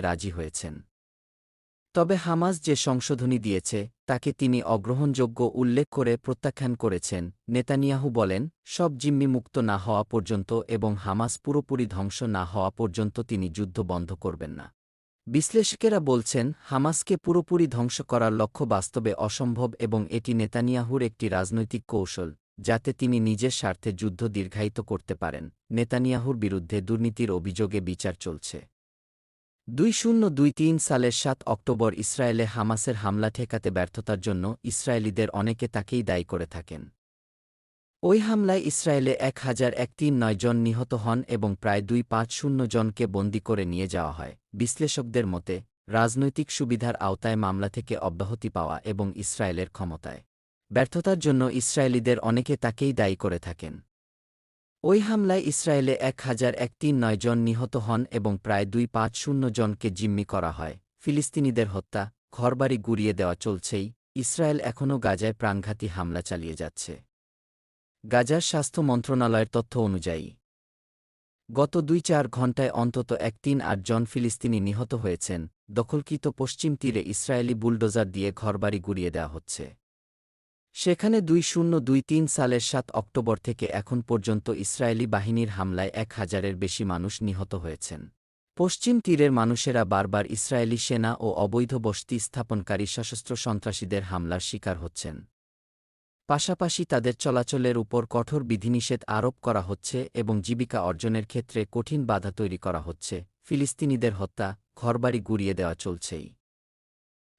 রাজি হয়েছেন। তবে হামাস যে সংশোধনী দিয়েছে, তাকে তিনি অগ্রহণযোগ্য উল্লেখ করে প্রত্যাখ্যান করেছেন। নেতানিয়াহু বলেন, সব জিম্মি মুক্ত না হওয়া পর্যন্ত এবং হামাস পুরোপুরি ধ্বংস না হওয়া পর্যন্ত তিনি যুদ্ধ বন্ধ করবেন না। বিশ্লেষকেরা বলছেন, হামাসকে পুরোপুরি ধ্বংস করার লক্ষ্য বাস্তবে অসম্ভব এবং এটি নেতানিয়াহুর একটি রাজনৈতিক কৌশল, যাতে তিনি নিজের স্বার্থে যুদ্ধ দীর্ঘায়িত করতে পারেন। নেতানিয়াহুর বিরুদ্ধে দুর্নীতির অভিযোগে বিচার চলছে। দুই শূন্য দুই তিন সালের সাত অক্টোবর ইসরায়েলে হামাসের হামলা ঠেকাতে ব্যর্থতার জন্য ইসরায়েলিদের অনেকে তাকেই দায়ী করে থাকেন। ওই হামলায় ইসরায়েলে এক হাজার এক তিন নয় জন নিহত হন এবং প্রায় দুই পাঁচ শূন্য জনকে বন্দী করে নিয়ে যাওয়া হয়। বিশ্লেষকদের মতে, রাজনৈতিক সুবিধার আওতায় মামলা থেকে অব্যাহতি পাওয়া এবং ইসরায়েলের ক্ষমতায় ব্যর্থতার জন্য ইসরায়েলিদের অনেকে তাকেই দায়ী করে থাকেন। ওই হামলায় ইসরায়েলে এক হাজার এক তিন নয় জন নিহত হন এবং প্রায় দুই পাঁচ শূন্য জনকে জিম্মি করা হয়। ফিলিস্তিনিদের হত্যা, ঘরবাড়ি গুড়িয়ে দেওয়া চলছেই, ইসরায়েল এখনও গাজায় প্রাণঘাতী হামলা চালিয়ে যাচ্ছে। গাজার স্বাস্থ্য মন্ত্রণালয়ের তথ্য অনুযায়ী, গত দুই চার ঘণ্টায় অন্তত এক তিন আট জন ফিলিস্তিনি নিহত হয়েছেন। দখলকৃত পশ্চিম তীরে ইসরায়েলি বুলডোজার দিয়ে ঘরবাড়ি গুড়িয়ে দেওয়া হচ্ছে। সেখানে দুই শূন্য দুই তিন সালের সাত অক্টোবর থেকে এখন পর্যন্ত ইসরায়েলি বাহিনীর হামলায় এক হাজারের বেশি মানুষ নিহত হয়েছেন। পশ্চিম তীরের মানুষেরা বারবার ইসরায়েলি সেনা ও অবৈধ বসতি স্থাপনকারী সশস্ত্র সন্ত্রাসীদের হামলার শিকার হচ্ছেন। পাশাপাশি তাদের চলাচলের উপর কঠোর বিধিনিষেধ আরোপ করা হচ্ছে এবং জীবিকা অর্জনের ক্ষেত্রে কঠিন বাধা তৈরি করা হচ্ছে, ফিলিস্তিনিদের হত্যা, ঘরবাড়ি গুড়িয়ে দেওয়া চলছেই।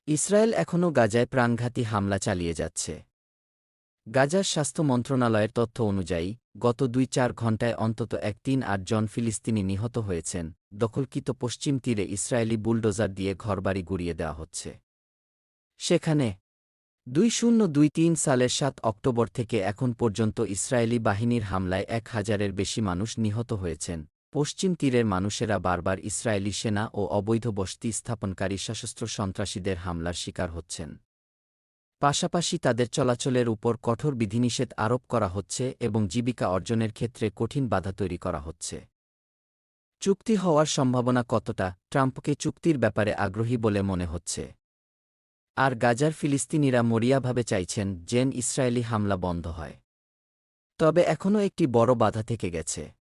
ইসরায়েল এখনও গাজায় প্রাণঘাতী হামলা চালিয়ে যাচ্ছে। গাজার স্বাস্থ্য মন্ত্রণালয়ের তথ্য অনুযায়ী, গত দুই চার ঘণ্টায় অন্তত এক তিন আট জন ফিলিস্তিনি নিহত হয়েছেন, দখলকৃত পশ্চিম তীরে ইসরায়েলি বুলডোজার দিয়ে ঘরবাড়ি গুড়িয়ে দেওয়া হচ্ছে। সেখানে দুই শূন্য দুই তিন সালের সাত অক্টোবর থেকে এখন পর্যন্ত ইসরায়েলি বাহিনীর হামলায় এক হাজারের বেশি মানুষ নিহত হয়েছেন। পশ্চিম তীরের মানুষেরা বারবার ইসরায়েলি সেনা ও অবৈধ বসতি স্থাপনকারী সশস্ত্র সন্ত্রাসীদের হামলার শিকার হচ্ছেন। পাশাপাশি তাদের চলাচলের উপর কঠোর বিধিনিষেধ আরোপ করা হচ্ছে এবং জীবিকা অর্জনের ক্ষেত্রে কঠিন বাধা তৈরি করা হচ্ছে। চুক্তি হওয়ার সম্ভাবনা কতটা, ট্রাম্পকে চুক্তির ব্যাপারে আগ্রহী বলে মনে হচ্ছে। আর গাজার ফিলিস্তিনিরা মরিয়াভাবে চাইছেন জেন ইসরায়েলি হামলা বন্ধ হয়। তবে এখনও একটি বড় বাধা থেকে গেছে।